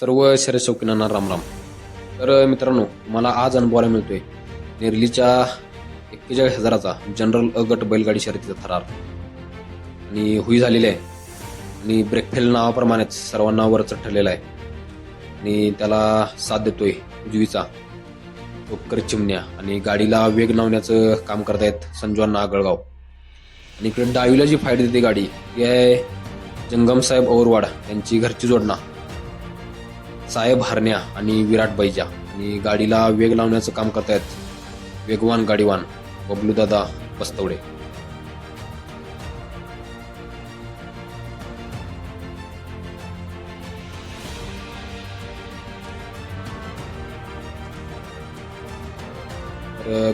सर्व शर्यत शौकीनांना रामराम. तर मित्रांनो मला आज अनुभवायला मिळतोय नेरलीच्या एक्केचाळीस हजाराचा जनरल अ गट बैलगाडी शर्यतीचा थरार. आणि हुई झालेली आहे. आणि ब्रेकफेल नावाप्रमाणेच सर्वांना वरच ठरलेला आहे. आणि त्याला साथ देतोय उजवीचा. टोपकर चिमण्या. आणि गाडीला वेग लावण्याचं काम करतायत संजू आगळगाव आणि इकडे डावीला जी फाईट देते गाडी ती आहे जंगम साहेब औरवाड यांची घरची जोडणा. साहेब हरण्या आणि विराट बैजा आणि गाडीला वेग लावण्याचं काम करतायत वेगवान गाडीवान बबलू दादा बस्तवडे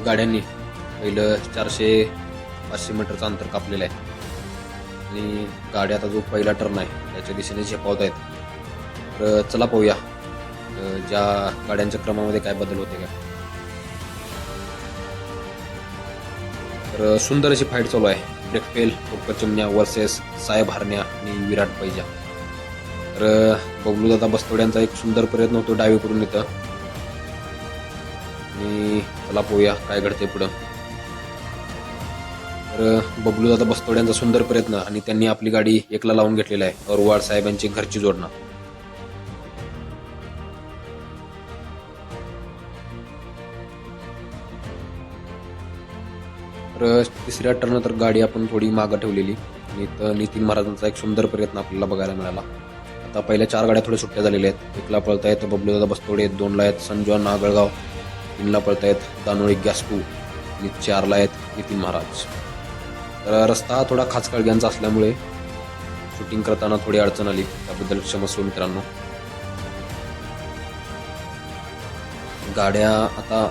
गाड्यांनी पहिलं चारशे पाचशे मीटरचं अंतर कापलेलं आहे. आणि गाड्याचा आता जो पहिला टर्न आहे त्याच्या दिशेने झेपावत आहेत तर चला पाहूया. ज्या गाड्यांच्या क्रमामध्ये काय बदल होते का? तर सुंदर अशी फाईट चालू आहे. ब्रेकफेल चिमण्या वर्सेस साहेब हरण्या आणि विराट पैजा. तर बबलूदादा बस्तवड्यांचा एक सुंदर प्रयत्न होतो डावीकडून येतं आणि चला पोहूया काय घडते पुढं. तर बबलूदादा बस्तवड्यांचा सुंदर प्रयत्न आणि त्यांनी आपली गाडी एकला लावून घेतलेला आहे. औरवाड साहेबांची घरची जोडणं. तर तिसऱ्या टर्न तर गाडी आपण थोडी मागं ठेवलेली. आणि तर नितीन महाराजांचा एक सुंदर प्रयत्न आपल्याला बघायला मिळाला. आता पहिल्या चार गाड्या थोड्या सुट्ट्या झालेल्या आहेत. एकला पळतायत बबलू दादा बस्तोडे दोनला आहेत संजू नागळगाव तीनला पळतायत दानोळी गॅस्पू आणि चारला आहेत नितीन महाराज. तर रस्ता थोडा खास कळग्यांचा असल्यामुळे शूटिंग करताना थोडी अडचण आली. त्याबद्दल क्षमस्व मित्रांनो. गाड्या आता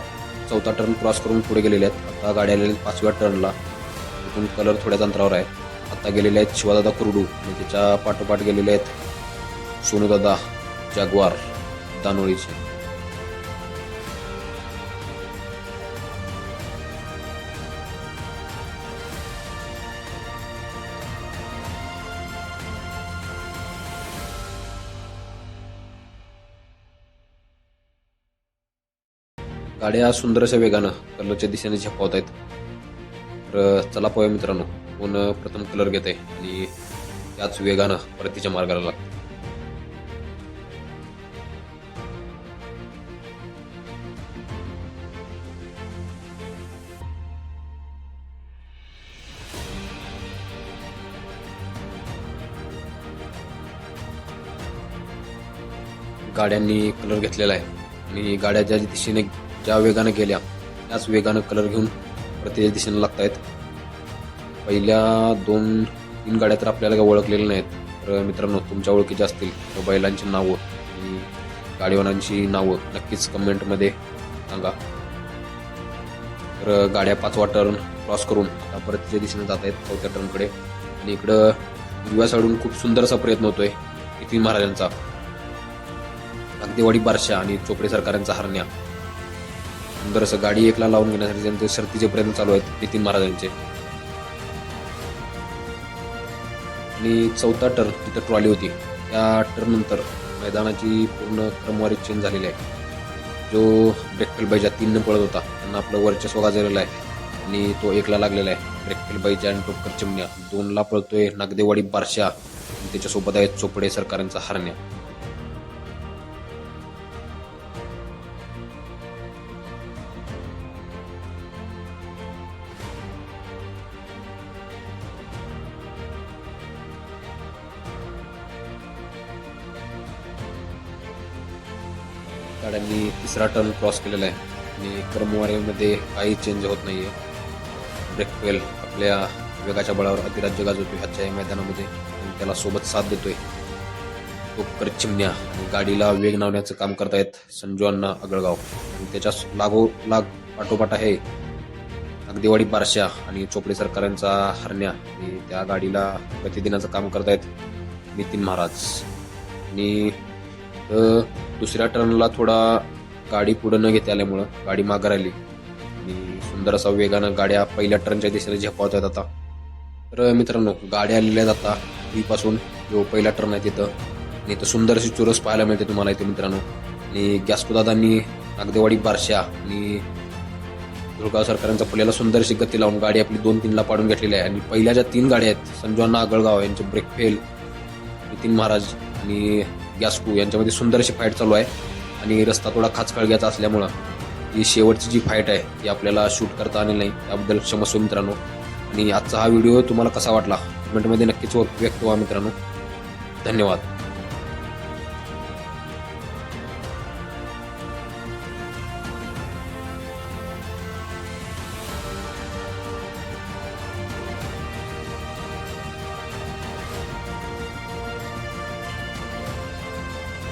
चौथा टर्न क्रॉस करून पुढे गेलेले आहेत. आता गाड्या आलेल्या आहेत पाचव्या टर्नला तिथून कलर थोड्याच अंतरावर आहे. आता गेलेले आहेत शिवादादा कुरडू आणि त्याच्या पाठोपाठ गेलेले आहेत सोनूदादा जागवार दानोळीचे. गाड्या सुंदर अशा वेगानं कलरच्या दिशेने झेपावत आहेत तर चला पाहूया मित्रांनो. कोण प्रथम कलर घेत आहे आणि त्याच वेगानं परतीच्या मार्गाला लागते गाड्यांनी कलर घेतलेला आहे. आणि गाड्या ज्या दिशेने ज्या वेगानं गेल्या त्याच वेगानं कलर घेऊन प्रत्येक दिशेनं लागत आहेत पहिल्या दोन तीन गाड्या तर आपल्याला काही ओळखलेल्या नाहीत. तर मित्रांनो तुमच्या ओळखीच्या असतील तर बैलांची नावं आणि गाडीवानांची नावं नक्कीच कमेंटमध्ये सांगा. तर गाड्या पाचवा टर्न क्रॉस करून आता परतीच्या दिशेनं जात आहेत चौथ्या टर्नकडे आणि इकडं दिव्या साडून खूप सुंदर असा प्रयत्न होतोय नितीन महाराजांचा. अगदीवाडी बारशा आणि चोपडे सरकारांचा हरण्या. सुंदर असं गाडी एकला लावून घेण्यासाठी त्यांचे शर्तीचे प्रयत्न चालू आहेत नितीन महाराजांचे. आणि चौथा टर्न तिथं ट्रॉली होती. त्या टरनंतर मैदानाची पूर्ण क्रमवारी चेंज झालेली आहे. जो ब्रेकफेल बैजा तीननं पळत होता त्यांना आपलं वर्चस्व गाजलेलं आहे. आणि तो एकला लागलेला आहे. ब्रेकफेल बैजा आणि टोपकर चिमण्या दोनला पळतोय नागदेवाडी बारशा. त्याच्यासोबत आहेत चोपडे सरकारांचा हरण्या. गाड्यांनी तिसरा टर्न क्रॉस केलेला आहे. आणि क्रमवारीमध्ये काही चेंज होत नाही आहे ब्रेकवेल आपल्या वेगाच्या बळावर अतिराज्य गाजवतोय आजच्या या मैदानामध्ये. आणि त्याला सोबत साथ देतोय. टोपकर चिमण्या गाडीला वेग लावण्याचं काम करतायत संजू अण्णा अगळगाव आणि त्याच्या लागो लाग पाठोपाठ आहे अगदीवाडी बारशा आणि चोपडे सरकारांचा हरण्या. आणि त्या गाडीला प्रतिदिनाचं काम करतायत नितीन महाराज. आणि तर दुसऱ्या टर्नला थोडा गाडी पुढं न घेता आल्यामुळं गाडी मागं राहिली. आणि सुंदर असा वेगानं गाड्या पहिल्या टर्नच्या दिशेने झेपावत आहेत आता. तर मित्रांनो गाड्या आलेल्या आहेत आता. जो पहिला टर्न आहे तिथं. आणि इथं सुंदर अशी चुरस पाहायला मिळते तुम्हाला इथे मित्रांनो. आणि गॅस्कोदादांनी नागदेवाडी बारशा आणि दुर्गाव सरकारांचा पुण्याला सुंदर अशी गती लावून गाडी आपली दोन तीनला पाडून घेतलेली आहे. आणि पहिल्या ज्या तीन गाड्या आहेत संजोअण्णा आगळगाव यांचे ब्रेक फेल नितीन महाराज आणि गॅस्कू यांच्यामध्ये सुंदर अशी फाईट चालू आहे. आणि रस्ता थोडा खाचखळग्याचा असल्यामुळं ही शेवटची जी फाईट आहे ती आपल्याला शूट करता आली नाही. त्याबद्दल क्षमस्व मित्रांनो. आणि आजचा हा व्हिडिओ तुम्हाला कसा वाटला? कमेंटमध्ये नक्कीच व्यक्त व्हा मित्रांनो. धन्यवाद.